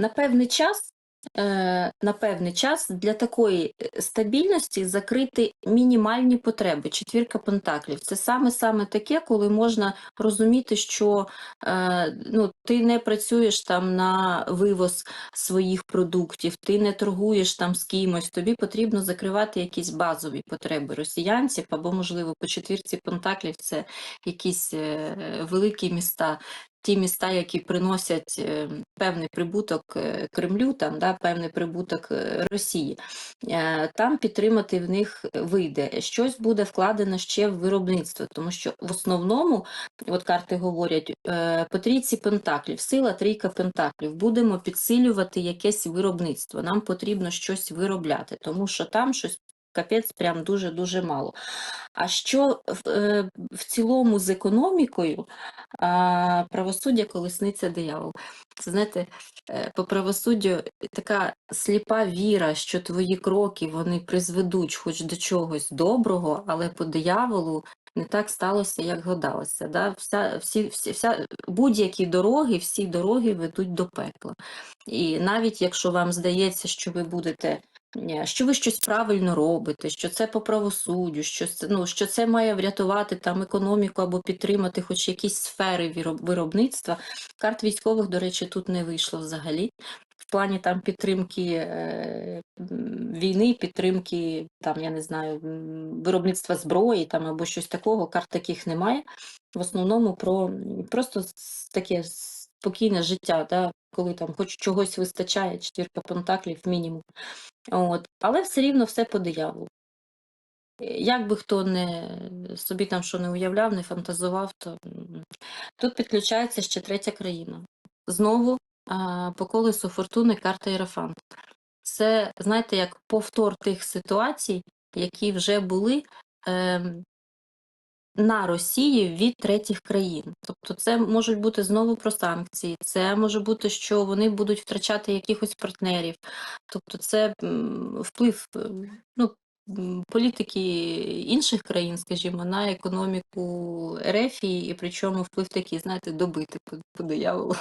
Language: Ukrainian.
на певний час. е, На певний час для такої е, стабільності закрити мінімальні потреби. Четвірка пентаклів. Це саме саме таке, коли можна розуміти, що е, ну, ти не працюєш там на вивоз своїх продуктів, ти не торгуєш там з кимось, тобі потрібно закривати якісь базові потреби росіянців, або, можливо, по четвірці пентаклів це якісь великі міста. Ті міста, які приносять е, певний прибуток е, Кремлю, там да, певний прибуток е, Росії, там підтримати в них вийде. Щось буде вкладено ще в виробництво, тому що в основному, от карти говорять, по трійці пентаклів, сила трійка пентаклів, будемо підсилювати якесь виробництво. Нам потрібно щось виробляти, тому що там щось. Капець прям дуже-дуже мало. А що в, е, в цілому з економікою, правосуддя колесниця диявол. Це знаєте, е, по правосуддю така сліпа віра, що твої кроки вони призведуть хоч до чогось доброго, але по дияволу не так сталося, як гадалося. Да? Вся, всі, всі, вся, будь-які дороги, всі дороги ведуть до пекла. І навіть якщо вам здається, що ви будете що ви щось правильно робите, що це по правосуддю, що це, ну, що це має врятувати там економіку або підтримати хоч якісь сфери виробництва. Карт військових, до речі, тут не вийшло взагалі. В плані там підтримки е, війни, підтримки там, я не знаю, виробництва зброї там або щось такого, карт таких немає. В основному про просто таке спокійне життя, да, коли там хоч чогось вистачає, четвірка пентаклів мінімум. От. Але все рівно все по дияволу. Як би хто не собі там що не уявляв, не фантазував, то тут підключається ще третя країна. Знову по колесу фортуни карта Єрофант. Це, знаєте, як повтор тих ситуацій, які вже були ем, на Росії від третіх країн. Тобто це можуть бути знову про санкції, це може бути, що вони будуть втрачати якихось партнерів. Тобто це вплив ну, політики інших країн, скажімо, на економіку Ерефії, і причому вплив такий, знаєте, добити по, по дияволу.